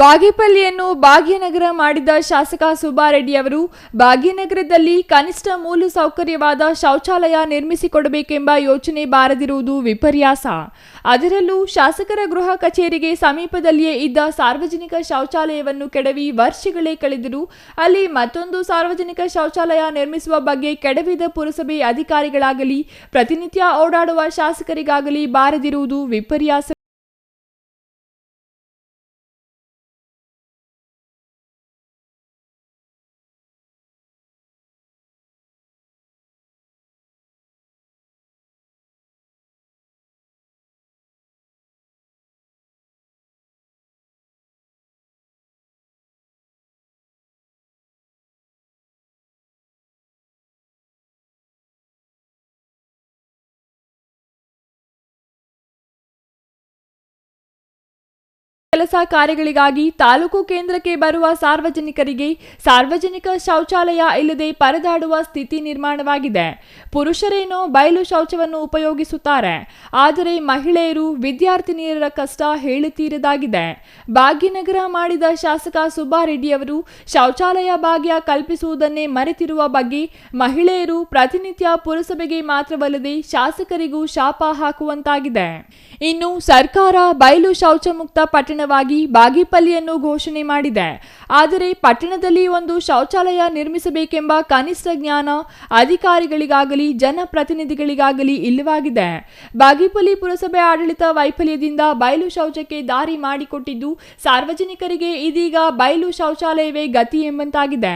ಬಾಗೇಪಲ್ಲಿಯನ್ನು ಭಾಗ್ಯನಗರ ಮಾಡಿದ ಶಾಸಕ ಸುಬ್ಬಾರೆಡ್ಡಿ ಅವರು, ಭಾಗ್ಯನಗರದಲ್ಲಿ ಕನಿಷ್ಠ ಮೂಲ ಸೌಕರ್ಯವಾದ ಶೌಚಾಲಯ ನಿರ್ಮಿಸಿಕೊಡಬೇಕೆಂಬ ಯೋಚನೆ ಬಾರದಿರುವುದು ವಿಪರ್ಯಾಸ. ಅದರಲ್ಲೂ ಶಾಸಕರ ಗೃಹ ಕಚೇರಿಗೆ ಸಮೀಪದಲ್ಲಿಯೇ ಇದ್ದ ಸಾರ್ವಜನಿಕ ಶೌಚಾಲಯವನ್ನು ಕೆಡವಿ ವರ್ಷಗಳೇ ಕಳೆದರೂ ಅಲ್ಲಿ ಮತ್ತೊಂದು ಸಾರ್ವಜನಿಕ ಶೌಚಾಲಯ ನಿರ್ಮಿಸುವ ಬಗ್ಗೆ ಕೆಡವಿದ ಪುರಸಭೆ ಅಧಿಕಾರಿಗಳಾಗಲಿ, ಪ್ರತಿನಿತ್ಯ ಓಡಾಡುವ ಶಾಸಕರಿಗಾಗಲಿ ಬಾರದಿರುವುದು ವಿಪರ್ಯಾಸ. ಕೆಲಸ ಕಾರ್ಯಗಳಿಗಾಗಿ ತಾಲೂಕು ಕೇಂದ್ರಕ್ಕೆ ಬರುವ ಸಾರ್ವಜನಿಕರಿಗೆ ಸಾರ್ವಜನಿಕ ಶೌಚಾಲಯ ಇಲ್ಲದೆ ಪರದಾಡುವ ಸ್ಥಿತಿ ನಿರ್ಮಾಣವಾಗಿದೆ. ಪುರುಷರೇನೋ ಬಯಲು ಶೌಚವನ್ನು ಉಪಯೋಗಿಸುತ್ತಾರೆ. ಆದರೆ ಮಹಿಳೆಯರು ವಿದ್ಯಾರ್ಥಿನಿಯರ ಕಷ್ಟ ಹೇಳುತ್ತಿರದಾಗಿದೆ. ಭಾಗ್ಯನಗರ ಮಾಡಿದ ಶಾಸಕ ಸುಬ್ಬಾರೆಡ್ಡಿಯವರು ಶೌಚಾಲಯ ಭಾಗ್ಯ ಕಲ್ಪಿಸುವುದನ್ನೇ ಮರೆತಿರುವ ಬಗ್ಗೆ ಮಹಿಳೆಯರು ಪ್ರತಿನಿತ್ಯ ಪುರಸಭೆಗೆ ಮಾತ್ರವಲ್ಲದೆ ಶಾಸಕರಿಗೂ ಶಾಪ ಹಾಕುವಂತಾಗಿದೆ. ಇನ್ನು ಸರ್ಕಾರ ಬಯಲು ಶೌಚ ಮುಕ್ತ ಬಾಗೇಪಲ್ಲಿಯನ್ನು ಘೋಷಣೆ ಮಾಡಿದೆ. ಆದರೆ ಪಟ್ಟಣದಲ್ಲಿ ಒಂದು ಶೌಚಾಲಯ ನಿರ್ಮಿಸಬೇಕೆಂಬ ಕನಿಷ್ಠ ಜ್ಞಾನ ಅಧಿಕಾರಿಗಳಿಗಾಗಲಿ, ಜನಪ್ರತಿನಿಧಿಗಳಿಗಾಗಲಿ ಇಲ್ಲವಾಗಿದೆ. ಬಾಗಿಪಲ್ಲಿ ಪುರಸಭೆ ಆಡಳಿತ ವೈಫಲ್ಯದಿಂದ ಬಯಲು ಶೌಚಕ್ಕೆ ದಾರಿ ಮಾಡಿಕೊಟ್ಟಿದ್ದು ಸಾರ್ವಜನಿಕರಿಗೆ ಇದೀಗ ಬಯಲು ಶೌಚಾಲಯವೇ ಗತಿ ಎಂಬಂತಾಗಿದೆ.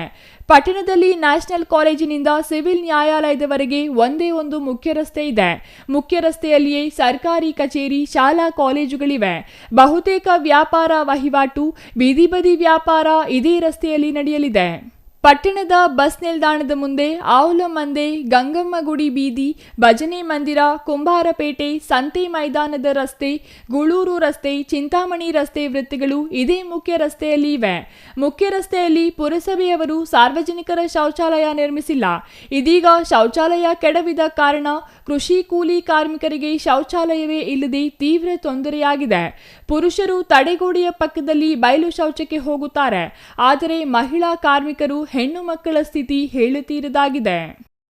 ಪಟ್ಟಣದಲ್ಲಿ ನ್ಯಾಷನಲ್ ಕಾಲೇಜಿನಿಂದ ಸಿವಿಲ್ ನ್ಯಾಯಾಲಯದವರೆಗೆ ಒಂದೇ ಒಂದು ಮುಖ್ಯ ರಸ್ತೆ ಇದೆ. ಮುಖ್ಯ ರಸ್ತೆಯಲ್ಲಿಯೇ ಸರ್ಕಾರಿ ಕಚೇರಿ, ಶಾಲಾ ಕಾಲೇಜುಗಳಿವೆ. ಬಹುತೇಕ ವ್ಯಾಪಾರ ವಹಿವಾಟು, ಬೀದಿ ಬದಿ ವ್ಯಾಪಾರ ಇದೇ ರಸ್ತೆಯಲ್ಲಿ ನಡೆಯಲಿದೆ. ಪಟ್ಟಣದ ಬಸ್ ನಿಲ್ದಾಣದ ಮುಂದೆ ಆವುಲ ಮಂದೆ ಗಂಗಮ್ಮ ಗುಡಿ ಬೀದಿ, ಭಜನೆ ಮಂದಿರ, ಕುಂಬಾರಪೇಟೆ, ಸಂತೆ ಮೈದಾನದ ರಸ್ತೆ, ಗುಳೂರು ರಸ್ತೆ, ಚಿಂತಾಮಣಿ ರಸ್ತೆ ವೃತ್ತಿಗಳು ಇದೇ ಮುಖ್ಯ ರಸ್ತೆಯಲ್ಲಿ ಇವೆ. ಮುಖ್ಯ ರಸ್ತೆಯಲ್ಲಿ ಪುರಸಭೆಯವರು ಸಾರ್ವಜನಿಕರ ಶೌಚಾಲಯ ನಿರ್ಮಿಸಿಲ್ಲ. ಇದೀಗ ಶೌಚಾಲಯ ಕೆಡವಿದ ಕಾರಣ ಕೃಷಿ ಕೂಲಿ ಕಾರ್ಮಿಕರಿಗೆ ಶೌಚಾಲಯವೇ ಇಲ್ಲದೆ ತೀವ್ರ ತೊಂದರೆಯಾಗಿದೆ. ಪುರುಷರು ತಡೆಗೋಡೆಯ ಪಕ್ಕದಲ್ಲಿ ಬಯಲು ಶೌಚಕ್ಕೆ ಹೋಗುತ್ತಾರೆ. ಆದರೆ ಮಹಿಳಾ ಕಾರ್ಮಿಕರು ಹೆಣ್ಣು ಮಕ್ಕಳ ಸ್ಥಿತಿ ಹೇಳುತ್ತೀರದಾಗಿದೆ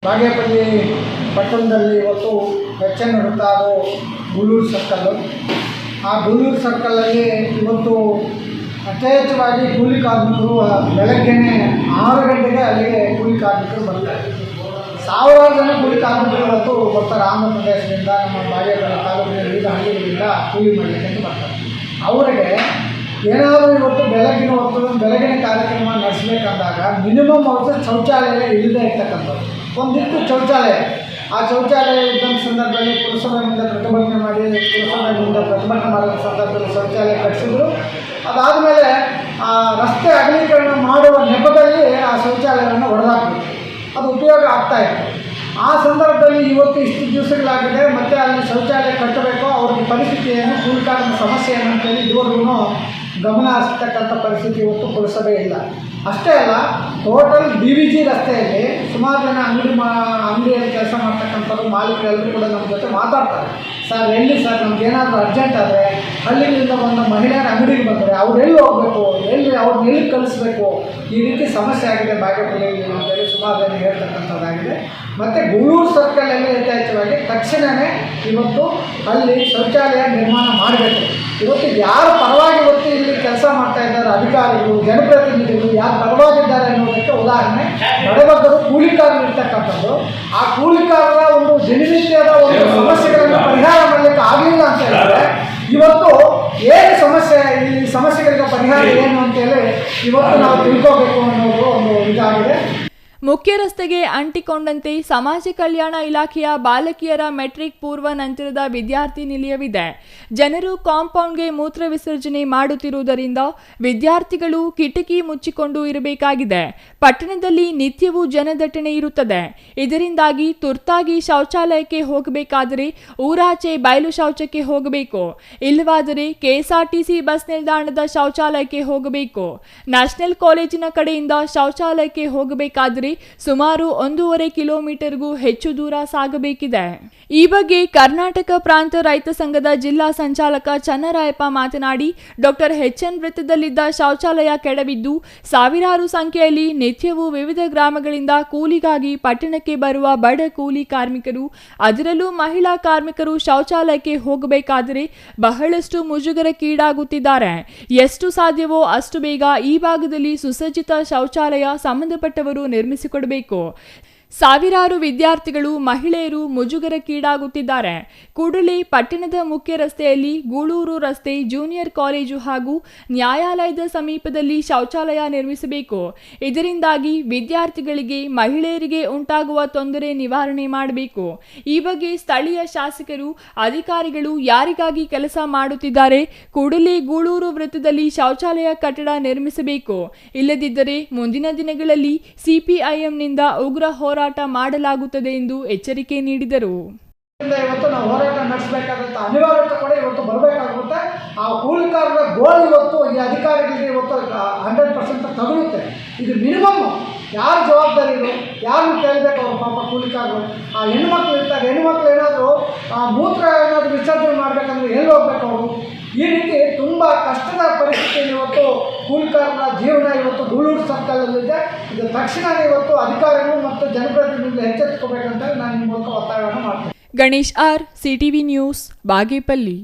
ಬಾಗೇಪಲ್ಲಿ ಪಟ್ಟಣದಲ್ಲಿ ಇವತ್ತು ಹೆಚ್ಚಿನ ವೃತ್ತ ಅದು ಸರ್ಕಲ್. ಆ ಗೂಳೂರು ಸರ್ಕಲಲ್ಲಿ ಇವತ್ತು ಯಥೇಚ್ಛವಾಗಿ ಕೂಲಿ ಕಾರ್ಮಿಕರು ಬೆಳಗ್ಗೆನೆ ಆರು ಗಂಟೆಗೆ ಅಲ್ಲಿಗೆ ಕೂಲಿ ಕಾರ್ಮಿಕರು ಬರ್ತಾರೆ. ಸಾವಿರಾರು ಜನ ಕೂಲಿ ಕಾರ್ಮಿಕರು ಇವತ್ತು ಬರ್ತಾರೆ. ಆಂಧ್ರ ಪ್ರದೇಶದಿಂದ ನಮ್ಮ ಬಾಗೇಪಲ್ಲಿ ತಾಲೂಕಿನ ವಿವಿಧ ಹಳ್ಳಿಗಳಿಂದ ಕೂಲಿ ಮಾಡಲಿಕ್ಕೆ ಬರ್ತಾರೆ. ಅವರಿಗೆ ಏನಾದರೂ ಇವತ್ತು ಬೆಳಗಿನ ಮಿನಿಮಮ್ ಅವತ್ತು ಶೌಚಾಲಯ ಇಲ್ಲದೆ ಇರ್ತಕ್ಕಂಥದ್ದು ಒಂದಿತ್ತು ಶೌಚಾಲಯ ಆ ಶೌಚಾಲಯ ಇದ್ದಂಥ ಸಂದರ್ಭದಲ್ಲಿ ಪುರಸಭೆಯಿಂದ ಪ್ರತಿಭಟನೆ ಮಾಡಿ, ಪುರಸಭೆಯಿಂದ ಪ್ರತಿಭಟನೆ ಮಾಡಿದ ಸಂದರ್ಭದಲ್ಲಿ ಶೌಚಾಲಯ ಕಟ್ಟಿಸಿದ್ರು. ಅದಾದಮೇಲೆ ಆ ರಸ್ತೆ ಅಗಲೀಕರಣ ಮಾಡುವ ನೆಪದಲ್ಲಿ ಆ ಶೌಚಾಲಯವನ್ನು ಹೊಡೆದಾಕ್ಬೇಕು ಅದು ಉಪಯೋಗ ಆಗ್ತಾ ಇತ್ತು ಆ ಸಂದರ್ಭದಲ್ಲಿ ಇವತ್ತು ಇಷ್ಟು ದಿವಸಗಳಾಗಿದೆ, ಮತ್ತು ಅಲ್ಲಿ ಶೌಚಾಲಯ ಕಟ್ಟಬೇಕು, ಅವ್ರಿಗೆ ಪರಿಸ್ಥಿತಿ ಏನು ಕೂಲಿಕಾರನ ಸಮಸ್ಯೆ ಏನು ಅಂತೇಳಿ ಇದುವರೆಗೂ ಗಮನ ಹರಿಸ್ತಕ್ಕಂಥ ಪರಿಸ್ಥಿತಿ ಇವತ್ತು ಪುರಸಭೆ ಇಲ್ಲ. ಅಷ್ಟೇ ಅಲ್ಲ ಟೋಟಲ್ ಡಿ ವಿ ಜಿ ರಸ್ತೆಯಲ್ಲಿ ಸುಮಾರು ಜನ ಅಂಗಡಿ ಮಾ ಅಂಗಡಿಯಲ್ಲಿ ಕೆಲಸ ಮಾಡ್ತಕ್ಕಂಥವ್ರು, ಮಾಲೀಕರೆಲ್ಲರೂ ಕೂಡ ನಮ್ಮ ಜೊತೆ ಮಾತಾಡ್ತಾರೆ. ಸರ್, ಎಲ್ಲಿ ಸರ್? ನಮ್ಗೆ ಏನಾದರೂ ಅರ್ಜೆಂಟ್ ಆದರೆ, ಹಳ್ಳಿಗಳಿಂದ ಒಂದು ಮಹಿಳೆಯರ ಅಂಗಡಿಗೆ ಬಂದರೆ ಅವ್ರು ಎಲ್ಲಿ ಹೋಗಬೇಕು? ಎಲ್ಲಿ ಅವ್ರನ್ನ ಎಲ್ಲಿ ಕಲಿಸ್ಬೇಕು ಈ ರೀತಿ ಸಮಸ್ಯೆ ಆಗಿದೆ ಬಾಗೇಪಲ್ಲಿ ಅಂತೇಳಿ ಸುಮಾರು ಜನ ಹೇಳ್ತಕ್ಕಂಥದ್ದಾಗಿದೆ ಮತ್ತು ಗೂಳೂರು ಸರ್ಕಲಲ್ಲಿ ಯಥೇಚ್ಛವಾಗಿ ತಕ್ಷಣವೇ ಇವತ್ತು ಅಲ್ಲಿ ಶೌಚಾಲಯ ನಿರ್ಮಾಣ ಮಾಡಬೇಕು. ಇವತ್ತು ಯಾರು ಪರವಾಗಿ ಇವತ್ತು ಇಲ್ಲಿ ಕೆಲಸ ಮಾಡ್ತಾ ಇದ್ದಾರೆ ಅಧಿಕಾರಿಗಳು, ಜನಪ್ರತಿನಿಧಿಗಳು, ಯಾರು ಪರವಾಗಿದ್ದಾರೆ ಅನ್ನೋದಕ್ಕೆ ಉದಾಹರಣೆ. ಬಡಬಗ್ಗರು ಕೂಲಿಕಾರರು ಇರ್ತಕ್ಕಂಥದ್ದು ಆ ಕೂಲಿಕಾರರ ಒಂದು ದಿನನಿತ್ಯದ ಒಂದು ಸಮಸ್ಯೆಗಳನ್ನು ಪರಿಹಾರ ಮಾಡಲಿಕ್ಕೆ ಆಗಲಿಲ್ಲ ಅಂತ ಹೇಳಿದ್ರೆ ಇವತ್ತು ಏನು ಸಮಸ್ಯೆ ಈ ಸಮಸ್ಯೆಗಳಿಗೆ ಪರಿಹಾರ ಏನು ಅಂತೇಳಿ ಇವತ್ತು ನಾವು ತಿಳ್ಕೋಬೇಕು ಅನ್ನೋದು ಒಂದು ಇದಾಗಿದೆ ಮುಖ್ಯ ರಸ್ತೆಗೆ ಅಂಟಿಕೊಂಡಂತೆ ಸಮಾಜ ಕಲ್ಯಾಣ ಇಲಾಖೆಯ ಬಾಲಕಿಯರ ಮೆಟ್ರಿಕ್ ಪೂರ್ವ ನಂತರದ ವಿದ್ಯಾರ್ಥಿ ನಿಲಯವಿದೆ. ಜನರು ಕಾಂಪೌಂಡ್ಗೆ ಮೂತ್ರ ವಿಸರ್ಜನೆ ಮಾಡುತ್ತಿರುವುದರಿಂದ ವಿದ್ಯಾರ್ಥಿಗಳು ಕಿಟಕಿ ಮುಚ್ಚಿಕೊಂಡು ಇರಬೇಕಾಗಿದೆ. ಪಟ್ಟಣದಲ್ಲಿ ನಿತ್ಯವೂ ಜನದಟ್ಟಣೆ ಇರುತ್ತದೆ. ಇದರಿಂದಾಗಿ ತುರ್ತಾಗಿ ಶೌಚಾಲಯಕ್ಕೆ ಹೋಗಬೇಕಾದರೆ ಊರಾಚೆ ಬಯಲು ಶೌಚಕ್ಕೆ ಹೋಗಬೇಕು. ಇಲ್ಲವಾದರೆ ಕೆಎಸ್ಆರ್ಟಿಸಿ ಬಸ್ ನಿಲ್ದಾಣದ ಶೌಚಾಲಯಕ್ಕೆ ಹೋಗಬೇಕು. ನ್ಯಾಷನಲ್ ಕಾಲೇಜಿನ ಕಡೆಯಿಂದ ಶೌಚಾಲಯಕ್ಕೆ ಹೋಗಬೇಕಾದರೆ ಸುಮಾರು ಒಂದೂವರೆ ಕಿಲೋಮೀಟರ್ಗೂ ಹೆಚ್ಚು ದೂರ ಸಾಗಬೇಕಿದೆ. ಈ ಬಗ್ಗೆ ಕರ್ನಾಟಕ ಪ್ರಾಂತ ರೈತ ಸಂಘದ ಜಿಲ್ಲಾ ಸಂಚಾಲಕ ಚನ್ನರಾಯಪ್ಪ ಮಾತನಾಡಿ, ಡಾಕ್ಟರ್ ಎನ್ ವೃತ್ತದಲ್ಲಿದ್ದ ಶೌಚಾಲಯ ಕೆಡವಿದ್ದು, ಸಾವಿರಾರು ಸಂಖ್ಯೆಯಲ್ಲಿ ನಿತ್ಯವೂ ವಿವಿಧ ಗ್ರಾಮಗಳಿಂದ ಕೂಲಿಗಾಗಿ ಪಟ್ಟಣಕ್ಕೆ ಬರುವ ಬಡ ಕೂಲಿ ಕಾರ್ಮಿಕರು, ಅದರಲ್ಲೂ ಮಹಿಳಾ ಕಾರ್ಮಿಕರು ಶೌಚಾಲಯಕ್ಕೆ ಹೋಗಬೇಕಾದರೆ ಬಹಳಷ್ಟು ಮುಜುಗರಕ್ಕೀಡಾಗುತ್ತಿದ್ದಾರೆ. ಎಷ್ಟು ಸಾಧ್ಯವೋ ಅಷ್ಟು ಬೇಗ ಈ ಭಾಗದಲ್ಲಿ ಸುಸಜ್ಜಿತ ಶೌಚಾಲಯ ಸಂಬಂಧಪಟ್ಟವರು ನಿರ್ಮಿಸಿಕೊಡಬೇಕು ಸಾವಿರಾರು ವಿದ್ಯಾರ್ಥಿಗಳು, ಮಹಿಳೆಯರು ಮುಜುಗರಕ್ಕೀಡಾಗುತ್ತಿದ್ದಾರೆ ಕೂಡಲೇ ಪಟ್ಟಣದ ಮುಖ್ಯ ರಸ್ತೆಯಲ್ಲಿ ಗೂಳೂರು ರಸ್ತೆ, ಜೂನಿಯರ್ ಕಾಲೇಜು ಹಾಗೂ ನ್ಯಾಯಾಲಯದ ಸಮೀಪದಲ್ಲಿ ಶೌಚಾಲಯ ನಿರ್ಮಿಸಬೇಕು. ಇದರಿಂದಾಗಿ ವಿದ್ಯಾರ್ಥಿಗಳಿಗೆ, ಮಹಿಳೆಯರಿಗೆ ಉಂಟಾಗುವ ತೊಂದರೆ ನಿವಾರಣೆ ಮಾಡಬೇಕು. ಈ ಬಗ್ಗೆ ಸ್ಥಳೀಯ ಶಾಸಕರು, ಅಧಿಕಾರಿಗಳು ಯಾರಿಗಾಗಿ ಕೆಲಸ ಮಾಡುತ್ತಿದ್ದಾರೆ? ಕೂಡಲೇ ಗೂಳೂರು ವೃತ್ತದಲ್ಲಿ ಶೌಚಾಲಯ ಕಟ್ಟಡ ನಿರ್ಮಿಸಬೇಕು. ಇಲ್ಲದಿದ್ದರೆ ಮುಂದಿನ ದಿನಗಳಲ್ಲಿ ಸಿಪಿಐಎಂನಿಂದ ಉಗ್ರ ಹೋರಾಟ ಮಾಡಲಾಗುತ್ತದೆ ಎಂದು ಎಚ್ಚರಿಕೆ ನೀಡಿದರು. ಇವತ್ತು ನಾವು ಹೋರಾಟ ನಡೆಸಬೇಕಾದಂತ ಅನಿವಾರ್ಯತೆ ಕೂಡ ಇವತ್ತು ಬರಬೇಕಾಗುತ್ತೆ. ಆ ಕೂಲಿಕಾರರ ಗೋಲ್ ಇವತ್ತು ಈ ಅಧಿಕಾರಿಗಳಿಗೆ ಇವತ್ತು ಹಂಡ್ರೆಡ್ ಪರ್ಸೆಂಟ್ ತಗುಲುತ್ತೆ. ಇದು ಮಿನಿಮಮ್ ಯಾರು ಜವಾಬ್ದಾರಿಗಳು ಯಾರನ್ನು ಕೇಳಬೇಕು ಅವ್ರು ಪಾಪ ಕೂಲಿಕಾರರು? ಆ ಹೆಣ್ಮಕ್ಳು ಇರ್ತಾರೆ. ಹೆಣ್ಮಕ್ಳು ಏನಾದರೂ ಮೂತ್ರ ಏನಾದರೂ ವಿಸರ್ಜನೆ ಮಾಡಬೇಕಂದ್ರೆ ಎಲ್ಲಿ ಹೋಗ್ಬೇಕು ಅವರು? ಈ ಕೂಲಿಕಾರರ ಜೀವನ ಇವತ್ತು ಗೂಳೂರು ಸರ್ಕಲಲ್ಲಿದೆ ಇದು ತಕ್ಷಣ ಇವತ್ತು ಅಧಿಕಾರಿಗಳು ಮತ್ತು ಜನಪ್ರತಿನಿಧಿಗಳು ಎಚ್ಚೆತ್ತುಕೋಬೇಕಂತ ನಾನು ನಿಮ್ಮ ಮೂಲಕ ಒತ್ತಾಯವನ್ನು ಮಾಡ್ತೀನಿ. Ganesh R, CTV news, Bagepalli.